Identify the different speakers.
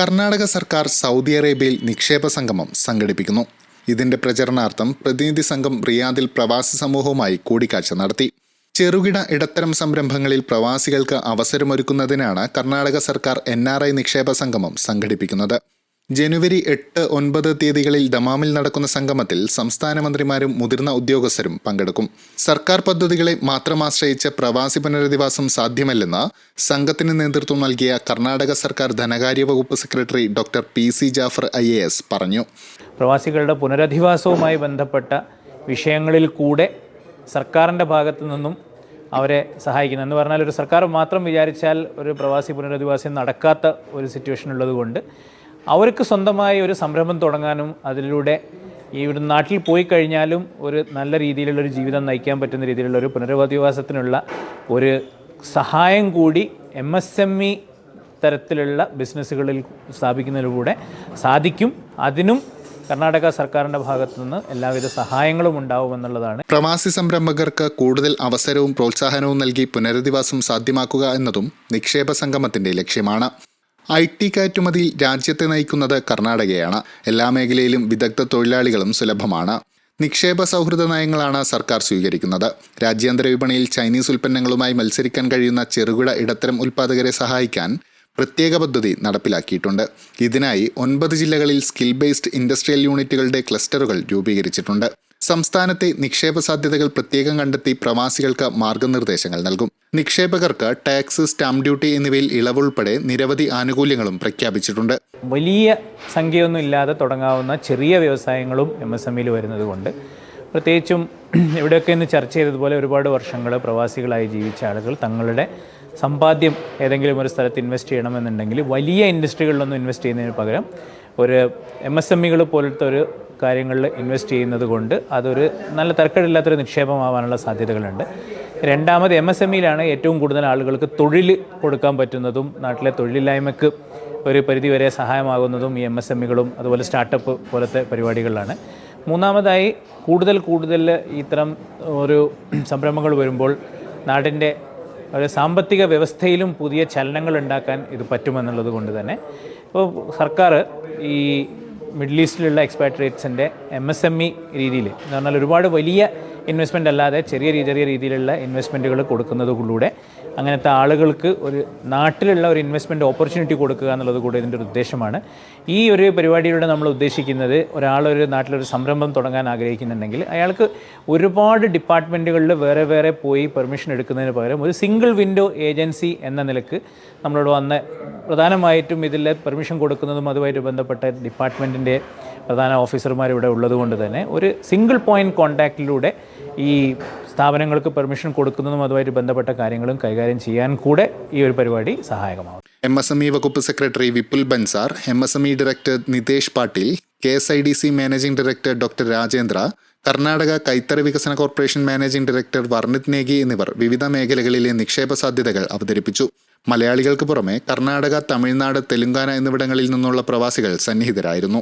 Speaker 1: കർണാടക സർക്കാർ സൗദി അറേബ്യയിൽ നിക്ഷേപ സംഗമം സംഘടിപ്പിക്കുന്നു. ഇതിന്റെ പ്രചരണാർത്ഥം പ്രതിനിധി സംഘം റിയാദിൽ പ്രവാസി സമൂഹവുമായി കൂടിക്കാഴ്ച നടത്തി. ചെറുകിട ഇടത്തരം സംരംഭങ്ങളിൽ പ്രവാസികൾക്ക് അവസരമൊരുക്കുന്നതിനാണ് കർണാടക സർക്കാർ എൻ നിക്ഷേപ സംഗമം സംഘടിപ്പിക്കുന്നത്. ജനുവരി എട്ട് ഒൻപത് തീയതികളിൽ ദമാമിൽ നടക്കുന്ന സംഗമത്തിൽ സംസ്ഥാന മന്ത്രിമാരും മുതിർന്ന ഉദ്യോഗസ്ഥരും പങ്കെടുക്കും. സർക്കാർ പദ്ധതികളെ മാത്രം ആശ്രയിച്ച് പ്രവാസി പുനരധിവാസം സാധ്യമല്ലെന്ന് സംഘത്തിന് നേതൃത്വം നൽകിയ കർണാടക സർക്കാർ ധനകാര്യ വകുപ്പ് secretary doctor P. C. Jafar I. A. S. പറഞ്ഞു.
Speaker 2: പ്രവാസികളുടെ പുനരധിവാസവുമായി ബന്ധപ്പെട്ട വിഷയങ്ങളിൽ കൂടെ സർക്കാരിന്റെ ഭാഗത്തു നിന്നും അവരെ സഹായിക്കുന്നത് എന്ന് പറഞ്ഞാൽ ഒരു സർക്കാർ മാത്രം വിചാരിച്ചാൽ ഒരു പ്രവാസി പുനരധിവാസം നടക്കാത്ത ഒരു സിറ്റുവേഷൻ ഉള്ളതുകൊണ്ട് അവർക്ക് സ്വന്തമായി ഒരു സംരംഭം തുടങ്ങാനും അതിലൂടെ ഈ ഒരു നാട്ടിൽ പോയി കഴിഞ്ഞാലും ഒരു നല്ല രീതിയിലുള്ള ഒരു ജീവിതം നയിക്കാൻ പറ്റുന്ന രീതിയിലുള്ള ഒരു പുനരധിവാസത്തിനുള്ള ഒരു സഹായം കൂടി എം എസ് എം ഇ തരത്തിലുള്ള ബിസിനസ്സുകളിൽ സ്ഥാപിക്കുന്നതിലൂടെ സാധിക്കും. അതിനും കർണാടക സർക്കാരിന്റെ ഭാഗത്തു നിന്ന് എല്ലാവിധ സഹായങ്ങളും ഉണ്ടാവുമെന്നുള്ളതാണ്
Speaker 1: പ്രവാസി സംരംഭകർക്ക് കൂടുതൽ അവസരവും പ്രോത്സാഹനവും നൽകി പുനരധിവാസം സാധ്യമാക്കുക എന്നതും നിക്ഷേപ സംഗമത്തിന്റെ ലക്ഷ്യമാണ്. ഐ ടി കയറ്റുമതിയിൽ രാജ്യത്തെ നയിക്കുന്നത് കർണാടകയാണ്. എല്ലാ മേഖലയിലും വിദഗ്ധ തൊഴിലാളികളും സുലഭമാണ്. നിക്ഷേപ സൗഹൃദ നയങ്ങളാണ് സർക്കാർ സ്വീകരിക്കുന്നത്. രാജ്യാന്തര വിപണിയിൽ ചൈനീസ് ഉൽപ്പന്നങ്ങളുമായി മത്സരിക്കാൻ കഴിയുന്ന ചെറുകിട ഇടത്തരം ഉൽപ്പാദകരെ സഹായിക്കാൻ പ്രത്യേക പദ്ധതി നടപ്പിലാക്കിയിട്ടുണ്ട്. ഇതിനായി ഒൻപത് ജില്ലകളിൽ സ്കിൽ ബേസ്ഡ് ഇൻഡസ്ട്രിയൽ യൂണിറ്റുകളുടെ ക്ലസ്റ്ററുകൾ രൂപീകരിച്ചിട്ടുണ്ട്. സംസ്ഥാനത്തെ നിക്ഷേപ സാധ്യതകൾ പ്രത്യേകം കണ്ടെത്തി പ്രവാസികൾക്ക് മാർഗനിർദ്ദേശങ്ങൾ നൽകും. നിക്ഷേപകർക്ക് ടാക്സ് സ്റ്റാമ്പ് ഡ്യൂട്ടി എന്നിവയിൽ ഇളവുൾപ്പെടെ നിരവധി ആനുകൂല്യങ്ങളും പ്രഖ്യാപിച്ചിട്ടുണ്ട്.
Speaker 2: വലിയ സംഖ്യയൊന്നും ഇല്ലാതെ തുടങ്ങാവുന്ന ചെറിയ വ്യവസായങ്ങളും എം എസ് എമ്മിൽ വരുന്നത് കൊണ്ട് പ്രത്യേകിച്ചും ഇവിടെയൊക്കെ ഇന്ന് ചർച്ച ചെയ്തതുപോലെ ഒരുപാട് വർഷങ്ങൾ പ്രവാസികളായി ജീവിച്ച ആളുകൾ തങ്ങളുടെ സമ്പാദ്യം ഏതെങ്കിലും ഒരു സ്ഥലത്ത് ഇൻവെസ്റ്റ് ചെയ്യണമെന്നുണ്ടെങ്കിൽ വലിയ ഇൻഡസ്ട്രികളിലൊന്നും ഇൻവെസ്റ്റ് ചെയ്യുന്നതിന് പകരം ഒരു എം എസ് എം ഇകൾ പോലത്തെ ഒരു കാര്യങ്ങളിൽ ഇൻവെസ്റ്റ് ചെയ്യുന്നത് കൊണ്ട് അതൊരു നല്ല തരക്കേടില്ലാത്തൊരു നിക്ഷേപമാവാനുള്ള സാധ്യതകളുണ്ട്. രണ്ടാമത് എം എസ് എം ഇയിലാണ് ഏറ്റവും കൂടുതൽ ആളുകൾക്ക് തൊഴിൽ കൊടുക്കാൻ പറ്റുന്നതും നാട്ടിലെ തൊഴിലില്ലായ്മയ്ക്ക് ഒരു പരിധിവരെ സഹായമാകുന്നതും ഈ എം എസ് എം ഇകളും അതുപോലെ സ്റ്റാർട്ടപ്പ് പോലത്തെ പരിപാടികളിലാണ്. മൂന്നാമതായി കൂടുതൽ കൂടുതൽ ഇത്തരം ഒരു സംരംഭങ്ങൾ വരുമ്പോൾ നാടിന്റെ ഒരു സാമ്പത്തിക വ്യവസ്ഥയിലും പുതിയ ചലനങ്ങൾ ഉണ്ടാക്കാൻ ഇത് പറ്റുമെന്നുള്ളത് കൊണ്ട് തന്നെ. ഇപ്പോൾ സർക്കാർ ഈ മിഡിൽ ഈസ്റ്റിലുള്ള എക്സ്പാട്രിയേറ്റ്സിന്റെ എം എസ് എം ഇ രീതിയിൽ എന്ന് പറഞ്ഞാൽ ഒരുപാട് വലിയ ഇൻവെസ്റ്റ്മെന്റ് അല്ലാതെ ചെറിയ ചെറിയ രീതിയിലുള്ള ഇൻവെസ്റ്റ്മെന്റുകൾ കൊടുക്കുന്നതിലൂടെ അങ്ങനത്തെ ആളുകൾക്ക് ഒരു നാട്ടിലുള്ള ഒരു ഇൻവെസ്റ്റ്മെന്റ് ഓപ്പർച്യൂണിറ്റി കൊടുക്കുക എന്നുള്ളത് കൂടെ ഇതിന്റെ ഒരു ഉദ്ദേശമാണ്. ഈ ഒരു പരിപാടിയിലൂടെ നമ്മൾ ഉദ്ദേശിക്കുന്നത് ഒരാളൊരു നാട്ടിലൊരു സംരംഭം തുടങ്ങാൻ ആഗ്രഹിക്കുന്നുണ്ടെങ്കിൽ അയാൾക്ക് ഒരുപാട് ഡിപ്പാർട്ട്മെന്റുകളിൽ വേറെ വേറെ പോയി പെർമിഷൻ എടുക്കുന്നതിന് പകരം ഒരു സിംഗിൾ വിൻഡോ ഏജൻസി എന്ന നിലയ്ക്ക് നമ്മളോട് വന്ന് പ്രധാനമായിട്ടും ഇതിൽ പെർമിഷൻ കൊടുക്കുന്നതും അതുമായിട്ട് ബന്ധപ്പെട്ട ഡിപ്പാർട്ട്മെന്റിന്റെ പ്രധാന ഓഫീസർമാർ ഇവിടെ ഉള്ളതുകൊണ്ട് തന്നെ ഒരു സിംഗിൾ പോയിന്റ് കോൺടാക്റ്റിലൂടെ ഈ സ്ഥാപനങ്ങൾക്ക് പെർമിഷൻ കൊടുക്കുന്നതും അതുമായിട്ട് ബന്ധപ്പെട്ട കാര്യങ്ങളും കൈകാര്യം ചെയ്യാൻ കൂടെ ഈ ഒരു പരിപാടി സഹായകമാകും.
Speaker 1: എം എസ് എം ഇ വകുപ്പ് secretary Vipul Bansar M S M E director Nitesh Patil K S I D C managing director doctor Rajendra Karnataka കൈത്തറി വികസന corporation managing director Varnit Negi എന്നിവർ വിവിധ മേഖലകളിലെ നിക്ഷേപ സാധ്യതകൾ അവതരിപ്പിച്ചു. മലയാളികൾക്ക് പുറമെ കർണാടക തമിഴ്നാട് തെലുങ്കാന എന്നിവിടങ്ങളിൽ നിന്നുള്ള പ്രവാസികൾ സന്നിഹിതരായിരുന്നു.